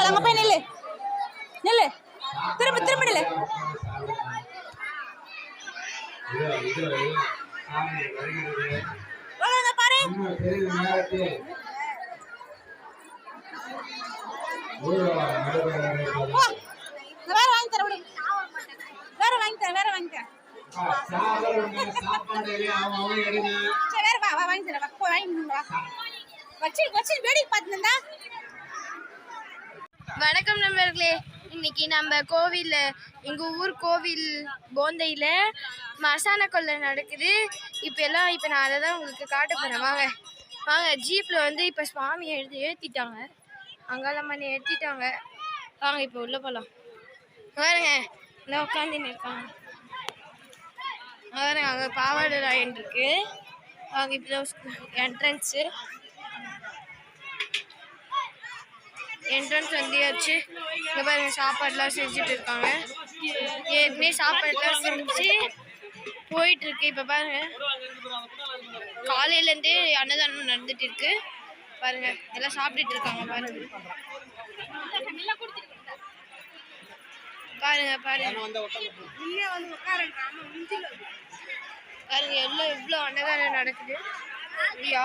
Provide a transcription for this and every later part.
அங்க போய் நில்லு. நில்லு. திரும்ப திரும்ப நில்லு. பாரு. இன்னும் சிறிது நேரத்தில் ஊர்வலம் நடைபெற போ நான் வேற வாங்கி தரேன் விடு வேற வாங்கி தரேன் வேற வாங்கி தரேன் சாப்பிடுங்க சாப்பாடு அவன் அவன் எடுங்க சரி வா வா வாங்கி தரேன் போ வாங்கி வச்சு வச்சு வேடிக்கை பார்த்துருந்தா வணக்கம் நண்பர்களே. இன்னைக்கு நம்ம கோவில் எங்கள் ஊர் கோவில் போந்தையில் மசான கொள்ளை நடக்குது. இப்போ எல்லாம் இப்போ நான் அதை தான் உங்களுக்கு காட்ட போகிறேன் வாங்க. வாங்க ஜீப்பில் வந்து இப்போ சுவாமி எழுதி ஏற்றிட்டாங்க அங்காளம்மனை பண்ணி ஏற்றிட்டாங்க வாங்க இப்போ உள்ளே போகலாம் பாருங்க. எல்லாம் உட்காந்துன்னு இருக்காங்க. பாருங்க அங்கே பாவாடை ராயன் இருக்கு. அவங்க இப்போ என்ட்ரன்ஸு என்ட்ரன்ஸ் வந்தியாச்சு. இங்கே பாருங்க சாப்பாடுலாம் செஞ்சுட்டு இருக்காங்க. ஏற்கனவே சாப்பாடுலாம் செஞ்சு போயிட்டு இருக்கு இப்ப பாருங்க காலையிலேருந்தே அன்னதானம் நடந்துட்டு இருக்கு. பாருங்க எல்லாம் சாப்பிட்டுட்டு இருக்காங்க பாருங்க. பாருங்க பாருங்க. பாருங்க எல்லாம் எவ்வளோ அன்னதானம் நடக்குது. அப்படியா?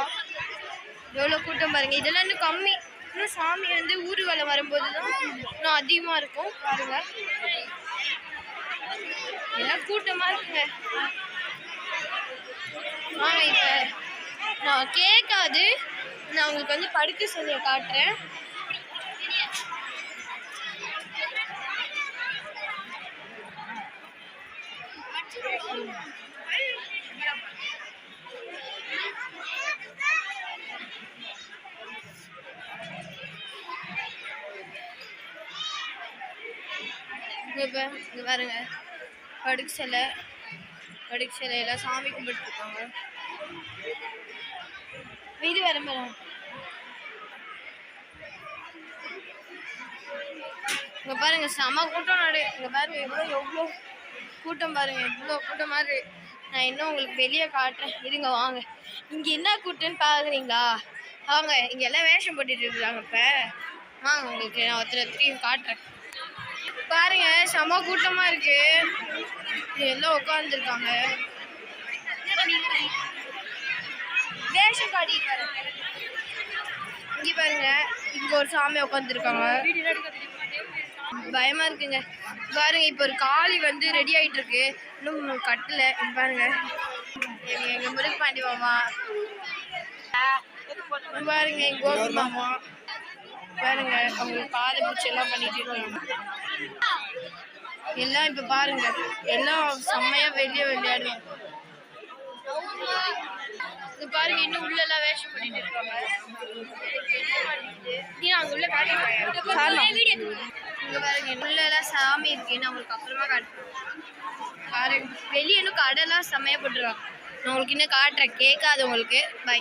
எவ்வளோ கூட்டம் பாருங்க. இதெல்லாம் இன்னும் கம்மி. இன்னும் சாமி வந்து ஊர்வலம் வரும்போது தான் இன்னும் அதிகமாக இருக்கும். பாருங்க. எல்லாம் கூட்டமாக இருக்குங்க. ஆ இப்போ நான் கேட்காது நான் உங்களுக்கு வந்து படுக்க சொல்லி காட்டுறேன். இங்க இப்போ இங்கே பாருங்க. படுக்கு சிலை படுக்கு சிலை எல்லாம் சாமி கும்பிட்டுருக்காங்க. வீடு வர மேடம் இங்க பாருங்க செம கூட்டம் நடு இங்க பாருங்க எவ்வளோ எவ்வளோ கூட்டம் பாருங்க எவ்வளோ கூட்டம் மாதிரி நான் இன்னும் உங்களுக்கு வெளியே காட்டுறேன். இருங்க வாங்க. இங்க என்ன கூட்டம்னு பாக்குறீங்களா? வாங்க இங்க எல்லாம் வேஷம் போட்டுட்டு இருக்காங்க இப்ப. வாங்க உங்களுக்கு நான் ஒருத்தர் ஒருத்தரையும் காட்டுறேன். பாருங்க செம கூட்டமா இருக்கு. எல்லாம் உட்காந்துருக்காங்க வேஷம் பாருங்க. இங்க பாருங்க. இங்க ஒரு சாமி உட்காந்துருக்காங்க பயமா இருக்குங்க. பாருங்க இப்போ ஒரு காளி வந்து ரெடி ஆயிட்டு இருக்கு இன்னும் கட்டல. பாருங்க. எங்க எங்க முருகு பாண்டி மாமா. பாருங்க கோபி மாமா. பாருங்க அவங்க காலை பூச்சி எல்லாம் பண்ணிட்டு எல்லாம் இப்ப பாருங்க எல்லாம் செம்மையா வெளியே விளையாடுவாங்க இது பாருங்க இன்னும் உள்ள எல்லாம் வேஷம் பண்ணிட்டு இருக்காங்க. அங்க உள்ள இங்க பாருங்க உள்ள எல்லாம் சாமி இருக்கு. நான் உங்களுக்கு அப்புறமா காட்டுறேன் பாருங்க வெளியே இன்னும் கடைலாம் செம்மையா போட்டுருக்காங்க. நான் உங்களுக்கு இன்னும் காட்டுறேன். கேட்காது உங்களுக்கு பை